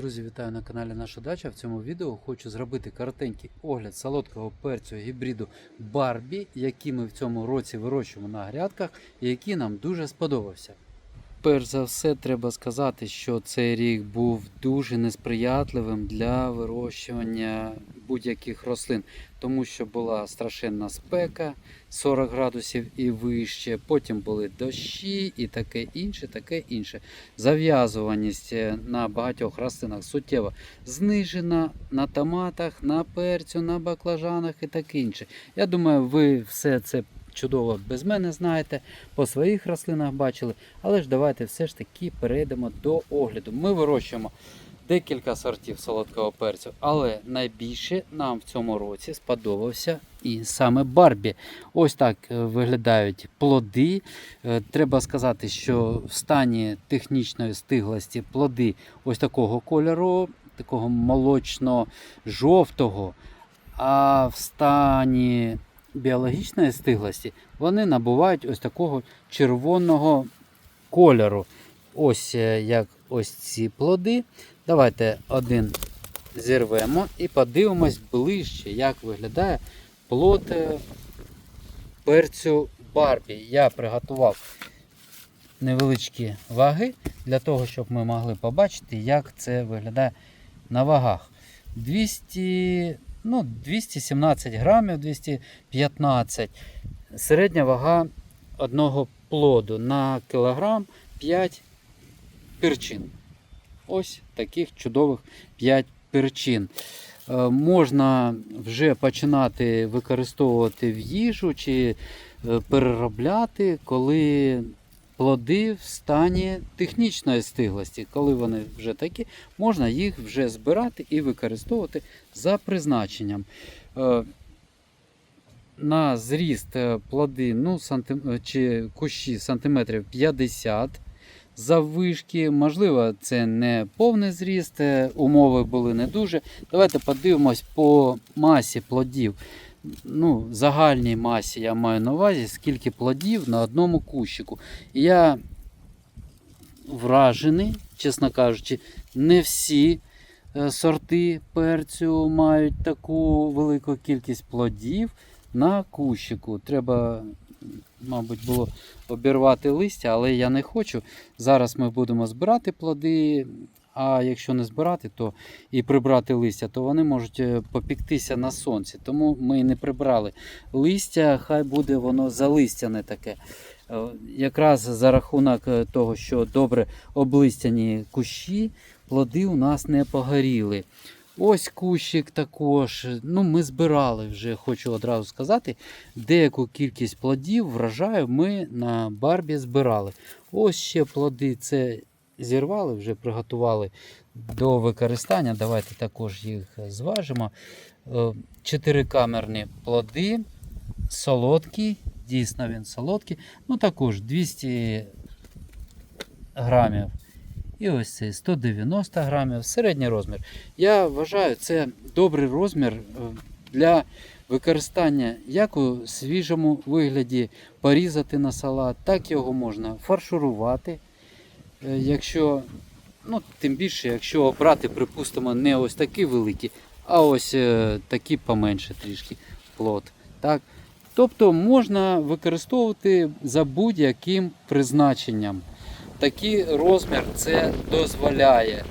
Друзі, вітаю на каналі Наша Дача. В цьому відео хочу зробити коротенький огляд солодкого перцю гібриду Барбі, який ми в цьому році вирощуємо на грядках і який нам дуже сподобався. Перш за все, треба сказати, що цей рік був дуже несприятливим для вирощування будь-яких рослин, тому що була страшенна спека 40 градусів і вище, потім були дощі і таке інше, таке інше. Зав'язуваність е, на багатьох рослинах суттєво знижена на томатах, на перцю, на баклажанах і таке інше. Я думаю, ви все це чудово без мене знаєте, по своїх рослинах бачили. Але ж давайте все ж таки перейдемо до огляду. Ми вирощуємо декілька сортів солодкого перцю, але найбільше нам в цьому році сподобався і саме Барбі. Ось так е, виглядають плоди. Е, Треба сказати, що в стані технічної стиглості плоди ось такого кольору, такого молочно-жовтого, а в стані біологічної стиглості вони набувають ось такого червоного кольору. Ось е, як ось ці плоди. Давайте один зірвемо і подивимось ближче, як виглядає плод е, перцю Барбі. Я приготував невеличкі ваги для того, щоб ми могли побачити, як це виглядає на вагах. 200, ну, 217 грамів, 215. Середня вага одного плоду на кілограм 5 перчин. Ось таких чудових 5 перчин. Е, Можна вже починати використовувати в їжу чи е, переробляти, коли плоди в стані технічної стиглості. Коли вони вже такі, можна їх вже збирати і використовувати за призначенням. Е, На зріст е, плоди ну, сантим... е, чи кущі сантиметрів 50 заввишки. Можливо, це не повний зріст, умови були не дуже. Давайте подивимось по масі плодів. Ну, загальній масі я маю на увазі, скільки плодів на одному кущику. Я вражений, чесно кажучи, не всі е, сорти перцю мають таку велику кількість плодів на кущику. Треба, мабуть, було обірвати листя, але я не хочу. Зараз ми будемо збирати плоди. А якщо не збирати, то і прибрати листя, то вони можуть е, попіктися на сонці. Тому ми не прибрали листя, хай буде воно залистяне таке. Е, Якраз за рахунок е, того, що добре облистяні кущі, плоди у нас не погоріли. Ось кущик також. Ну, ми збирали вже, хочу одразу сказати, деяку кількість плодів, врожаю ми на барбі збирали. Ось ще плоди це зірвали, вже приготували до використання. Давайте також їх зважимо. Е, Чотирикамерні плоди, солодкі, дійсно він солодкий. Ну також 200 грамів. І ось цей 190 грамів, середній розмір. Я вважаю, це добрий розмір е, для використання як у свіжому вигляді порізати на салат, так його можна фаршурувати. Е, Якщо, ну, тим більше, якщо брати, припустимо, не ось такі великі, а ось е, такі поменше трішки плод. Так? Тобто можна використовувати за будь-яким призначенням. Такий розмір це дозволяє.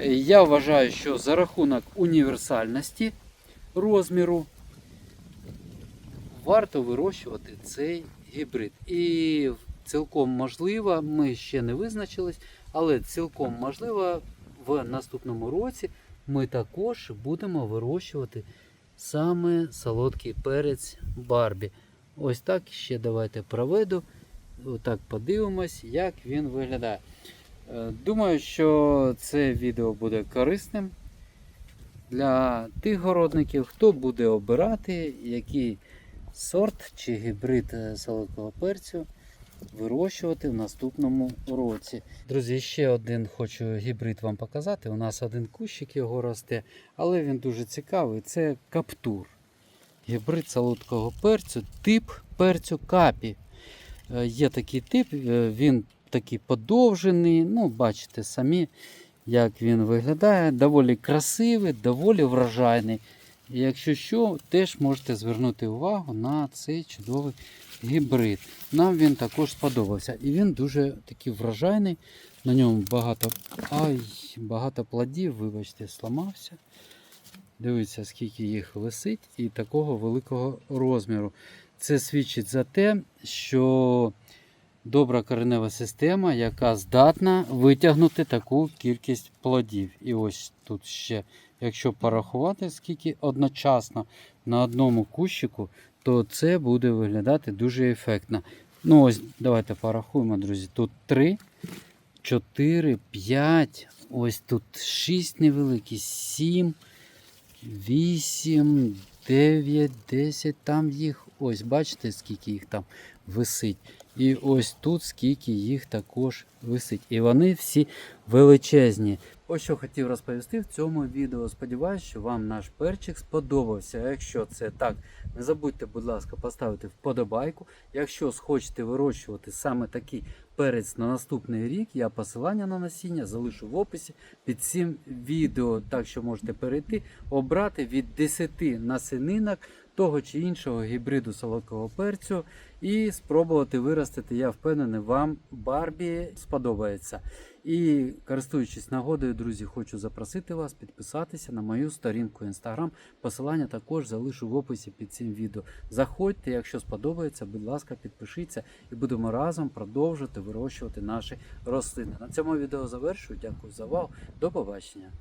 Е, Я вважаю, що за рахунок універсальності розміру варто вирощувати цей гібрид. І цілком можливо, ми ще не визначились, але цілком можливо, в наступному році ми також будемо вирощувати саме солодкий перець Барбі. Ось так ще давайте проведу. Отак подивимось, як він виглядає. Е, Думаю, що це відео буде корисним для тих городників, хто буде обирати, який сорт чи гібрид е, солодкого перцю вирощувати в наступному році. Друзі, ще один хочу гібрид вам показати. У нас один кущик його росте, але він дуже цікавий. Це каптур. Гібрид солодкого перцю, тип перцю капі. Е, Є такий тип, е, він такий подовжений, ну, бачите самі. як він виглядає. Доволі красивий, доволі вражайний. І якщо що, теж можете звернути увагу на цей чудовий гібрид. Нам він також сподобався. І він дуже такий вражайний. На ньому багато, ай, багато плодів, вибачте, сламався. Дивіться, скільки їх висить, і такого великого розміру. Це свідчить за те, що добра коренева система, яка здатна витягнути таку кількість плодів. І ось тут ще, якщо порахувати, скільки одночасно на одному кущику, то це буде виглядати дуже ефектно. Ну ось, давайте порахуємо, друзі. Тут 3, 4, 5, ось тут 6 невеликі, 7, 8, 9, 10, там їх, ось бачите, скільки їх там висить. І ось тут скільки їх також висить. І вони всі величезні. Ось що хотів розповісти в цьому відео. Сподіваюсь, що вам наш перчик сподобався. Якщо це так, не забудьте, будь ласка, поставити вподобайку. Якщо схочете вирощувати саме такий перець на наступний рік, я посилання на насіння залишу в описі під цим відео. Так що можете перейти, обрати від 10 насінинок того чи іншого гібриду солодкого перцю і спробувати виростити. Я впевнений, вам Барбі сподобається. І користуючись нагодою, друзі, хочу запросити вас підписатися на мою сторінку Instagram. Посилання також залишу в описі під цим відео. Заходьте, якщо сподобається, будь ласка, підпишіться і будемо разом продовжувати вирощувати наші рослини. На цьому відео завершую. Дякую за увагу. До побачення.